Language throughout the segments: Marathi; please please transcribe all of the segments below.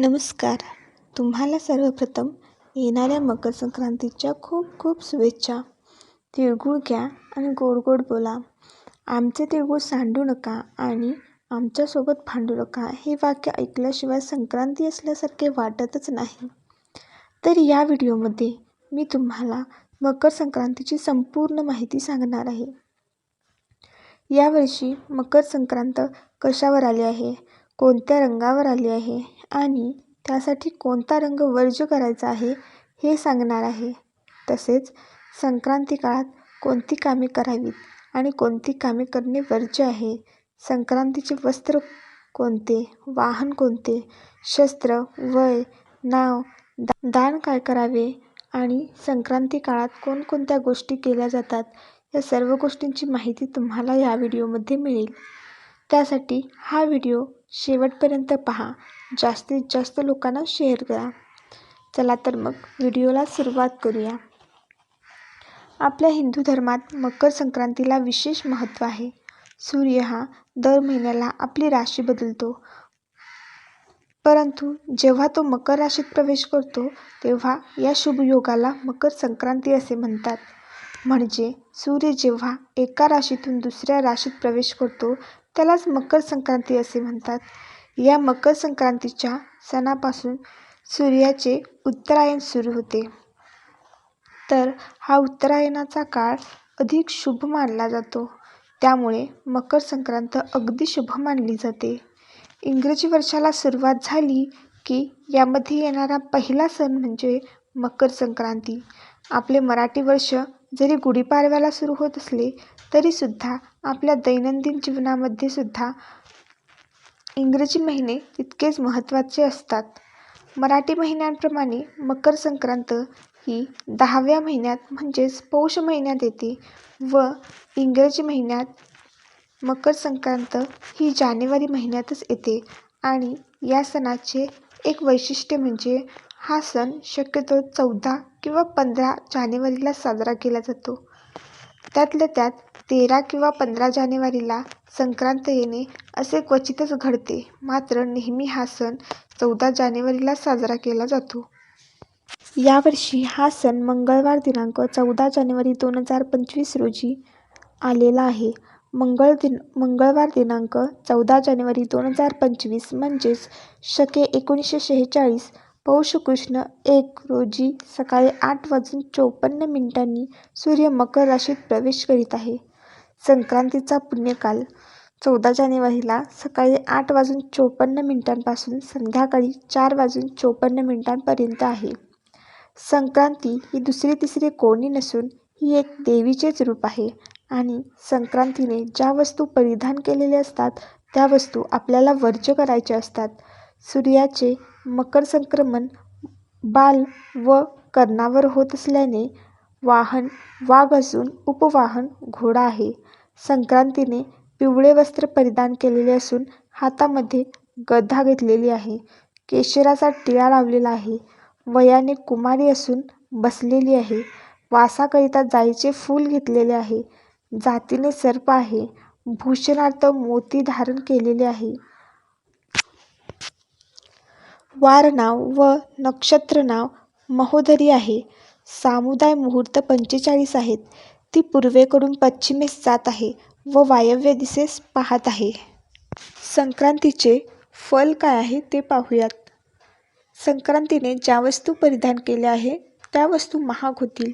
नमस्कार. तुम्हाला सर्वप्रथम येणाऱ्या मकर संक्रांतीच्या खूप खूप शुभेच्छा. तिळगुळ घ्या आणि गोड गोड बोला. आमचे तिळगुळ सांडू नका आणि आमच्यासोबत भांडू नका हे वाक्य ऐकल्याशिवाय संक्रांती असल्यासारखे वाटतच नाही. तर या व्हिडिओमध्ये मी तुम्हाला मकर संक्रांतीची संपूर्ण माहिती सांगणार आहे. यावर्षी मकर संक्रांत कशावर आली आहे? कोणत्या रंगावर आली आहे आणि त्यासाठी कोणता रंग वर्ज्य करायचा आहे हे सांगणार आहे. तसेच संक्रांती काळात कोणती कामे करावीत आणि कोणती कामे करणे वर्ज्य आहे? संक्रांतीचे वस्त्र कोणते? वाहन कोणते? शस्त्र वय नाव दान काय करावे? आणि संक्रांती काळात कोणकोणत्या गोष्टी केल्या जातात? या सर्व गोष्टींची माहिती तुम्हाला या व्हिडिओमध्ये मिळेल. त्यासाठी हा व्हिडिओ शेवटपर्यंत पहा. जास्तीत जास्त लोकांना शेअर करा. चला तर मग व्हिडिओला सुरुवात करूया. आपल्या हिंदू धर्मात मकर संक्रांतीला विशेष महत्त्व आहे. सूर्य हा दर महिन्याला आपली राशी बदलतो. परंतु जेव्हा तो मकर राशीत प्रवेश करतो तेव्हा या शुभयोगाला मकर संक्रांती असे म्हणतात. म्हणजे सूर्य जेव्हा एका राशीतून दुसऱ्या राशीत प्रवेश करतो त्यालाच मकर संक्रांती असे म्हणतात. या मकर संक्रांतीच्या सणापासून सूर्याचे उत्तरायण सुरू होते. तर हा उत्तरायणाचा काळ अधिक शुभ मानला जातो. त्यामुळे मकर संक्रांत अगदी शुभ मानली जाते. इंग्रजी वर्षाला सुरुवात झाली की यामध्ये येणारा पहिला सण म्हणजे मकर संक्रांती. आपले मराठी वर्ष जरी गुढीपाडव्याला सुरू होत असले तरीसुद्धा आपल्या दैनंदिन जीवनामध्ये सुद्धा इंग्रजी महिने तितकेच महत्त्वाचे असतात. मराठी महिन्यांप्रमाणे मकर संक्रांत ही दहाव्या महिन्यात म्हणजेच पौष महिन्यात येते व इंग्रजी महिन्यात मकर संक्रांत ही जानेवारी महिन्यातच येते आणि या सणाचे एक वैशिष्ट्य म्हणजे हा सण शक्यतो चौदा किंवा पंधरा जानेवारीला साजरा केला जातो. त्यातल्या त्यात तेरा किंवा पंधरा जानेवारीला संक्रांत येणे असे क्वचितच घडते. मात्र नेहमी हा सण चौदा जानेवारीला साजरा केला जातो. यावर्षी हा सण मंगळवार दिनांक चौदा जानेवारी दोन हजार पंचवीस रोजी आलेला आहे. मंगळ दिन मंगळवार दिनांक चौदा जानेवारी दोन हजार पंचवीस म्हणजेच शके एकोणीसशे शेहेचाळीस पौष कृष्ण एक रोजी सकाळी आठ वाजून चोपन्न मिनिटांनी सूर्य मकर राशीत प्रवेश करीत आहे. संक्रांतीचा पुण्यकाल. चौदा जानेवारीला सकाळी आठ वाजून चोपन्न मिनिटांपासून संध्याकाळी चार वाजून चोपन्न मिनिटांपर्यंत आहे. संक्रांती ही दुसरी तिसरी कोणी नसून ही एक देवीचेच रूप आहे आणि संक्रांतीने ज्या वस्तू परिधान केलेल्या असतात त्या वस्तू आपल्याला वर्ज्य करायच्या असतात. सूर्याचे मकर संक्रमण बाल व कर्णावर होत असल्याने वाहन वाघ असून उपवाहन घोडा आहे. संक्रांतीने पिवळे वस्त्र परिधान केलेले असून हातामध्ये गदा घेतलेली आहे. केशराचा टिळा लावलेला आहे. वयाने कुमारी असून बसलेली आहे. वासाकरिता जाईचे फूल घेतलेले आहे. जातीने सर्प आहे. भूषणार्थ मोती धारण केलेले आहे. वार नाव व नक्षत्र नाव महोदरी आहे. सामुदाय मुहूर्त पंचेचाळीस आहेत. ती पूर्वेकडून पश्चिमेस जात आहे व वायव्य दिशेस पाहत आहे. संक्रांतीचे फल काय आहे ते पाहूयात. संक्रांतीने ज्या वस्तू परिधान केल्या आहे त्या वस्तू महाग होतील.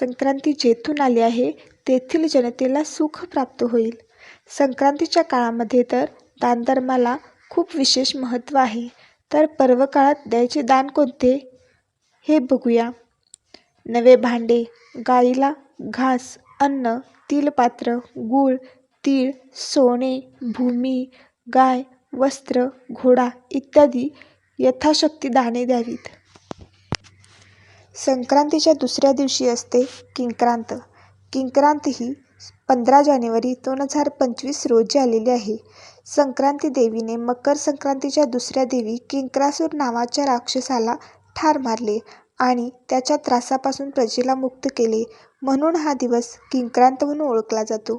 संक्रांती जेथून आली आहे तेथील जनतेला सुख प्राप्त होईल. संक्रांतीच्या काळामध्ये तर दानधर्माला खूप विशेष महत्त्व आहे. तर पर्व काळात द्यायचे दान कोणते? हे बघूया. नवे भांडे गाईला घास अन्न तिलपात्र गूळ तीळ सोने भूमी गाय वस्त्र घोडा इत्यादी यथाशक्ती दाने द्यावीत. संक्रांतीच्या दुसऱ्या दिवशी असते किंक्रांत. किंक्रांत ही पंधरा जानेवारी दोन हजार पंचवीस रोजी आलेली आहे. संक्रांती देवीने मकर संक्रांतीच्या दुसऱ्या देवी किंक्रासूर नावाच्या राक्षसाला ठार मारले आणि त्याच्या त्रासापासून प्रजेला मुक्त केले. म्हणून हा दिवस किंक्रांत म्हणून ओळखला जातो.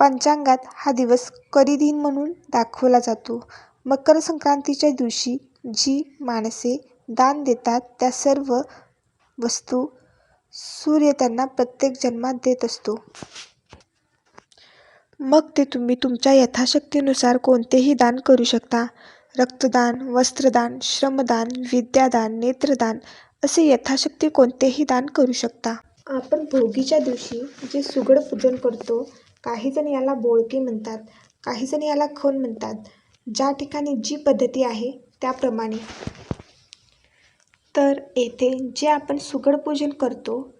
पंचांगात हा दिवस करिदिन म्हणून दाखवला जातो. मकर संक्रांतीच्या दिवशी जी माणसे दान देतात त्या सर्व वस्तू सूर्य त्यांना प्रत्येक जन्मात देत असतो. मग ते तुम्ही तुमच्या यथाशक्तीनुसार कोणतेही दान करू शकता. रक्तदान, वस्त्रदान, श्रमदान, विद्यादान, नेत्रदान असे यथाशक्ती कोणतेही दान करू शकता. आपण भोगीच्या दिवशी जे सुगड पूजन करतो, काहीजण याला बोळके म्हणतात, काहीजण याला खण म्हणतात. ज्या ठिकाणी जी पद्धती आहे त्याप्रमाणे. तर येथे जे आपण सुगड पूजन करतो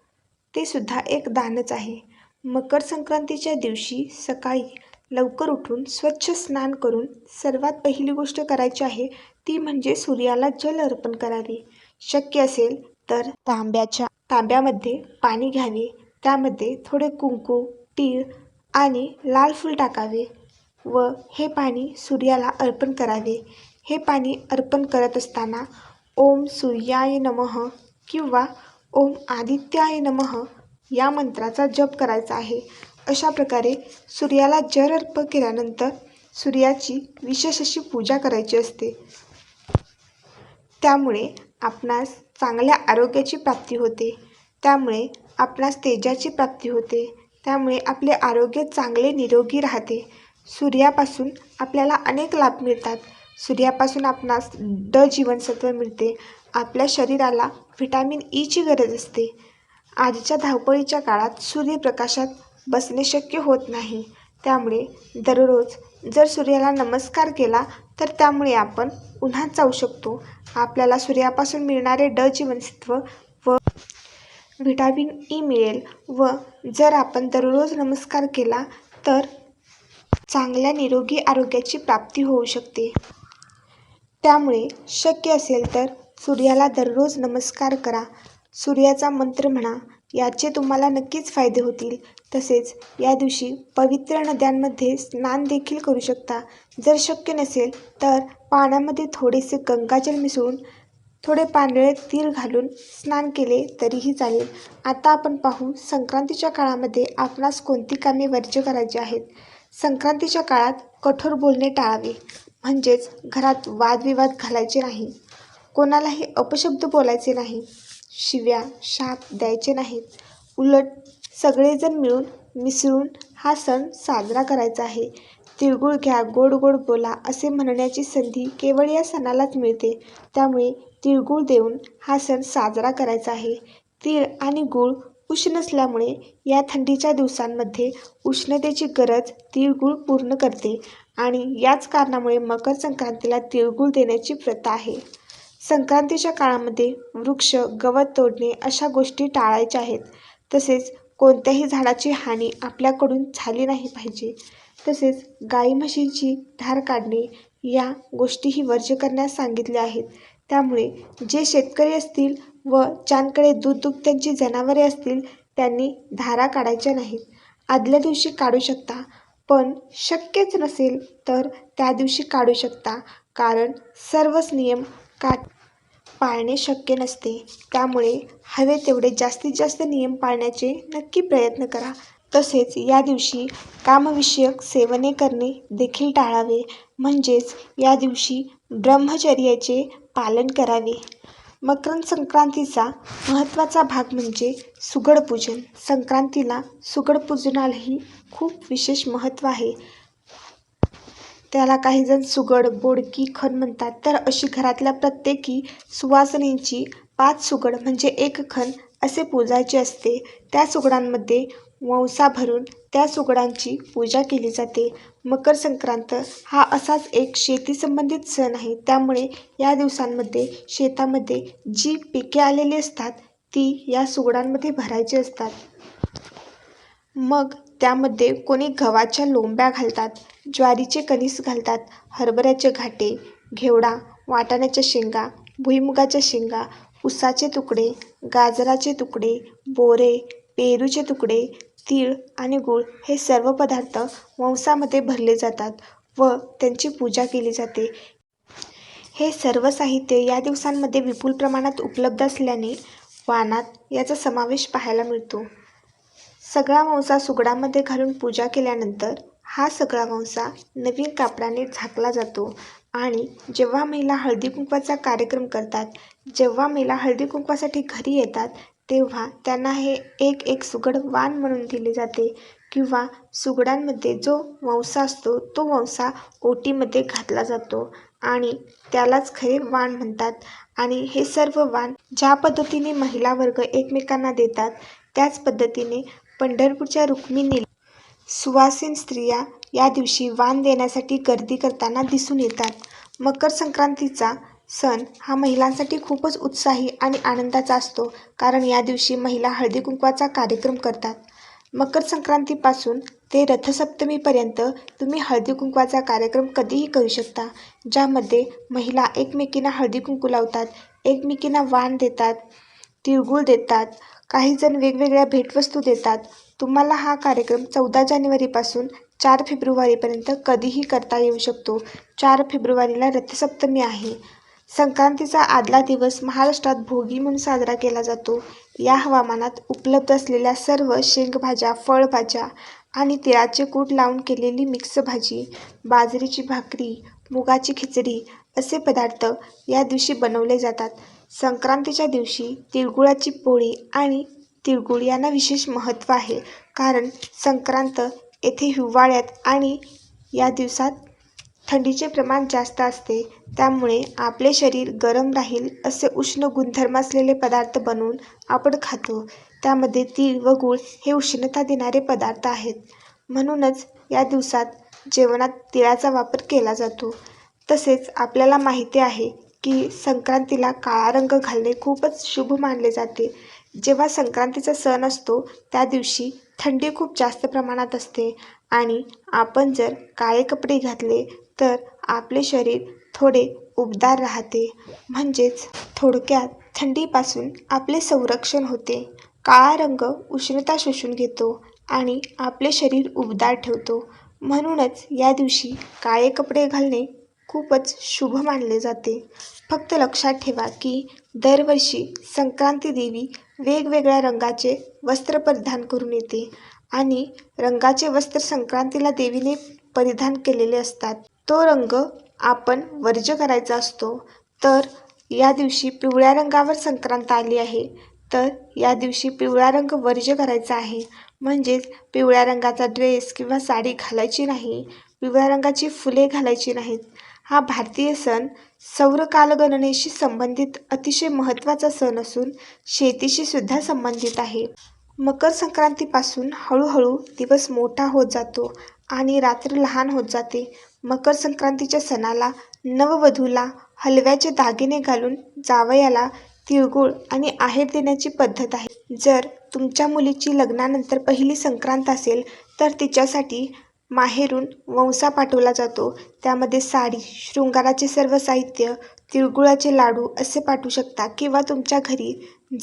ते सुद्धा एक दानच आहे. मकर संक्रांतीच्या दिवशी सकाळी लवकर उठून स्वच्छ स्नान करून सर्वात पहिली गोष्ट करायची आहे ती म्हणजे सूर्याला जल अर्पण करावे. शक्य असेल तर तांब्याच्या तांब्यामध्ये पाणी घ्यावे. त्यामध्ये थोडे कुंकू, तीळ आणि लाल फूल टाकावे व हे पाणी सूर्याला अर्पण करावे. हे पाणी अर्पण करत असताना ओम सूर्याय नमः किंवा ओम आदित्याय नमः या मंत्राचा जप करायचा आहे. अशा प्रकारे सूर्याला जर अर्पण केल्यानंतर सूर्याची विशेष अशी पूजा करायची असते. त्यामुळे आपणास चांगल्या आरोग्याची प्राप्ती होते. त्यामुळे आपणास तेजाची प्राप्ती होते. त्यामुळे आपले आरोग्य चांगले निरोगी राहते. सूर्यापासून आपल्याला अनेक लाभ मिळतात. सूर्यापासून आपणास ड जीवनसत्व मिळते. आपल्या शरीराला व्हिटॅमिन e ईची गरज असते. आजच्या धावपळीच्या काळात सूर्यप्रकाशात बसणे शक्य होत नाही. त्यामुळे दररोज जर सूर्याला नमस्कार केला तर त्यामुळे आपण उन्हात जाऊ शकतो. आपल्याला सूर्यापासून मिळणारे ड जीवनसत्व व व्हिटॅमिन ई मिळेल व जर आपण दररोज नमस्कार केला तर चांगल्या निरोगी आरोग्याची प्राप्ती होऊ शकते. त्यामुळे शक्य असेल तर सूर्याला दररोज नमस्कार करा. सूर्याचा मंत्र म्हणा. याचे तुम्हाला नक्कीच फायदे होतील. तसेच या दिवशी पवित्र नद्यांमध्ये स्नान देखील करू शकता. जर शक्य नसेल तर पाण्यामध्ये थोडेसे गंगाजल मिसळून थोडे पांढरे तीर घालून स्नान केले तरीही चालेल. आता आपण पाहू संक्रांतीच्या काळामध्ये आपणास कोणती कामे वर्ज्य करायची आहेत. संक्रांतीच्या काळात कठोर बोलणे टाळावे. म्हणजेच घरात वादविवाद घालायचे नाही. कोणालाही अपशब्द बोलायचे नाही. शिव्या, शाप द्यायचे नाहीत. उलट सगळेजण मिळून मिसळून हा सण साजरा करायचा आहे. तिळगुळ घ्या, गोड गोड बोला असे म्हणण्याची संधी केवळ या सणालाच मिळते. त्यामुळे तिळगुळ देऊन हा सण साजरा करायचा आहे. तीळ आणि गूळ उष्ण असल्यामुळे या थंडीच्या दिवसांमध्ये उष्णतेची गरज तिळगुळ पूर्ण करते आणि याच कारणामुळे मकर संक्रांतीला तिळगुळ देण्याची प्रथा आहे. संक्रांतीच्या काळामध्ये वृक्ष, गवत तोडणे अशा गोष्टी टाळायच्या आहेत. तसेच कोणत्याही झाडाची हानी आपल्याकडून झाली नाही पाहिजे. तसेच गाई-म्हशींची धार काढणे या गोष्टीही वर्ज्य करण्यास सांगितल्या आहेत. त्यामुळे जे शेतकरी असतील व ज्यांकडे दूध दुभत्यांची जनावरे असतील त्यांनी धारा काढायच्या नाहीत. आदल्या दिवशी काढू शकता पण शक्यच नसेल तर त्या दिवशी काढू शकता कारण सर्वच नियम पाळणे शक्य नसते. त्यामुळे हवे तेवढे जास्तीत जास्त नियम पाळण्याचे नक्की प्रयत्न करा. तसेच या दिवशी कामविषयक सेवने करणे देखील टाळावे. म्हणजेच या दिवशी ब्रह्मचर्याचे पालन करावे. मकर संक्रांतीचा महत्त्वाचा भाग म्हणजे सुगड पूजन. संक्रांतीला सुगड पूजनालाही खूप विशेष महत्त्व आहे. त्याला काहीजण सुगड, बोडकी, खण म्हणतात. तर अशी घरातल्या प्रत्येकी सुवासनींची पाच सुगड म्हणजे एक खण असे पूजायचे असते. त्या सुगडांमध्ये वंसा भरून त्या सुगडांची पूजा केली जाते. मकर संक्रांत हा असाच एक शेतीसंबंधित सण आहे. त्यामुळे या दिवसांमध्ये शेतामध्ये जी पिके आलेली असतात ती या सुगडांमध्ये भरायची असतात. मग त्यामध्ये कोणी गव्हाच्या लोंब्या घालतात, ज्वारीचे कणीस घालतात, हरभऱ्याचे घाटे, घेवडा, वाटाण्याच्या शेंगा, भुईमुगाच्या शेंगा, उसाचे तुकडे, गाजराचे तुकडे, बोरे, पेरूचे तुकडे, तीळ आणि गूळ हे सर्व पदार्थ वंसामध्ये भरले जातात व त्यांची पूजा केली जाते. हे सर्व साहित्य या दिवसांमध्ये विपुल प्रमाणात उपलब्ध असल्याने वाणात याचा समावेश पाहायला मिळतो. सगळा वंसा सुगडामध्ये घालून पूजा केल्यानंतर हा सगळा वंसा नवीन कापडाने झाकला जातो. आणि जेव्हा महिला हळदी कुंकवाचा कार्यक्रम करतात जेव्हा महिला हळदी कुंकवासाठी घरी येतात तेव्हा त्यांना हे एक एक सुगड वाण म्हणून दिले जाते किंवा सुगडांमध्ये जो वंसा असतो तो वंसा ओटीमध्ये घातला जातो आणि त्यालाच खरे वाण म्हणतात. आणि हे सर्व वाण ज्या पद्धतीने महिला वर्ग एकमेकांना देतात त्याच पद्धतीने पंढरपूरच्या रुक्मिणी सुवासीन स्त्रिया या दिवशी वाण देण्यासाठी गर्दी करताना दिसून येतात. मकर संक्रांतीचा सण हा महिलांसाठी खूपच उत्साही आणि आनंदाचा असतो कारण या दिवशी महिला हळदी कुंकवाचा कार्यक्रम करतात. मकर संक्रांतीपासून ते रथसप्तमीपर्यंत तुम्ही हळदी कुंकवाचा कार्यक्रम कधीही करू शकता ज्यामध्ये महिला एकमेकींना हळदी कुंकू लावतात एकमेकींना वाण देतात तिळगुळ देतात काही जण वेगवेगळ्या भेटवस्तू देतात तुम्हाला हा कार्यक्रम चौदा जानेवारीपासून चार फेब्रुवारीपर्यंत कधीही करता येऊ शकतो. चार फेब्रुवारीला रथसप्तमी आहे. संक्रांतीचा आदला दिवस महाराष्ट्रात भोगी म्हणून साजरा केला जातो. या हवामानात उपलब्ध असलेल्या सर्व शेंगभाज्या फळभाज्या आणि तिळाचे कूट लावून केलेली मिक्स भाजी बाजरीची भाकरी मुगाची खिचडी असे पदार्थ या दिवशी बनवले जातात. संक्रांतीच्या दिवशी तिळगुळाची पोळी आणि तिळगुळ यांना विशेष महत्त्व आहे. कारण संक्रांत येथे हिवाळ्यात आणि या दिवसात थंडीचे प्रमाण जास्त असते. त्यामुळे आपले शरीर गरम राहील असे उष्ण गुणधर्म असलेले पदार्थ बनवून आपण खातो. त्यामध्ये तीळ व गूळ हे उष्णता देणारे पदार्थ आहेत. म्हणूनच या दिवसात जेवणात तिळाचा वापर केला जातो. तसेच आपल्याला माहिती आहे की संक्रांतीला काळा रंग घालणे खूपच शुभ मानले जाते. जेव्हा संक्रांतीचा सण असतो त्या दिवशी थंडी खूप जास्त प्रमाणात असते आणि आपण जर काळे कपडे घातले तर आपले शरीर थोडे उबदार राहते. म्हणजेच थोडक्यात थंडीपासून आपले संरक्षण होते. काळा रंग उष्णता शोषून घेतो आणि आपले शरीर उबदार ठेवतो. म्हणूनच या दिवशी काळे कपडे घालणे खूपच शुभ मानले जाते. फक्त लक्षात ठेवा की दरवर्षी संक्रांती देवी वेगवेगळ्या रंगाचे वस्त्र परिधान करून येते आणि रंगाचे वस्त्र संक्रांतीला देवीने परिधान केलेले असतात. तो रंग आपण वर्ज करायचा असतो. तर या दिवशी पिवळ्या रंगावर संक्रांत आली आहे. तर या दिवशी पिवळा रंग वर्ज करायचा आहे. म्हणजेच पिवळ्या रंगाचा ड्रेस किंवा साडी घालायची नाही. पिवळ्या रंगाची फुले घालायची नाहीत. हा भारतीय सण सौर कालगणनेशी संबंधित अतिशय महत्त्वाचा सण असून शेतीशी सुद्धा संबंधित आहे. मकर संक्रांतीपासून हळूहळू दिवस मोठा होत जातो आणि रात्र लहान होत जाते. मकर संक्रांतीच्या सणाला नववधूला हलव्याचे दागिने घालून जावयाला तिळगुळ आणि आहेर देण्याची पद्धत आहे. जर तुमच्या मुलीची लग्नानंतर पहिली संक्रांत असेल तर तिच्यासाठी माहेरून वंसा पाठवला जातो. त्यामध्ये साडी शृंगाराचे सर्व साहित्य तिळगुळाचे लाडू असे पाठवू शकता. किंवा तुमच्या घरी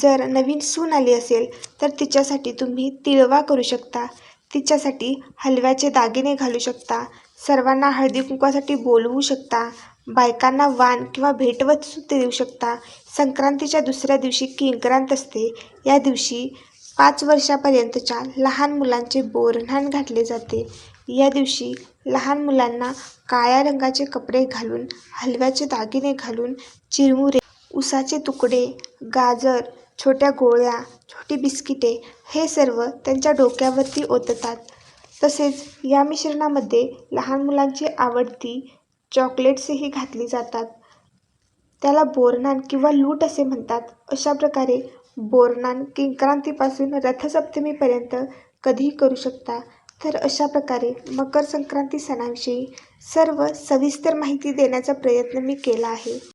जर नवीन सून आली असेल तर तिच्यासाठी तुम्ही तिळवा करू शकता. तिच्यासाठी हलव्याचे दागिने घालू शकता. सर्वांना हळदी कुंकवासाठी बोलवू शकता. बायकांना वाण किंवा भेटवस्तू देऊ शकता. संक्रांतीच्या दुसऱ्या दिवशी किंक्रांत असते. या दिवशी पाच वर्षापर्यंतच्या लहान मुलांचे बोरन्हाण घातले जाते. या दिवशी लहान मुलांना काळ्या रंगाचे कपडे घालून हलव्याचे दागिने घालून चिरमुरे उसाचे तुकडे गाजर छोट्या गोळ्या छोटी बिस्किटे हे सर्व त्यांच्या डोक्यावरती ओततात. तसेच या मिश्रणामध्ये लहान मुलांची आवडती चॉकलेट्सही घातली जातात. त्याला बोरनान किंवा लूट असे म्हणतात. अशा प्रकारे बोरनान किंक्रांतीपासून रथसप्तमीपर्यंत कधीही करू शकता. तर अशा प्रकारे मकर संक्रांती सणाविषयी सर्व सविस्तर माहिती देण्याचा प्रयत्न मी केला आहे.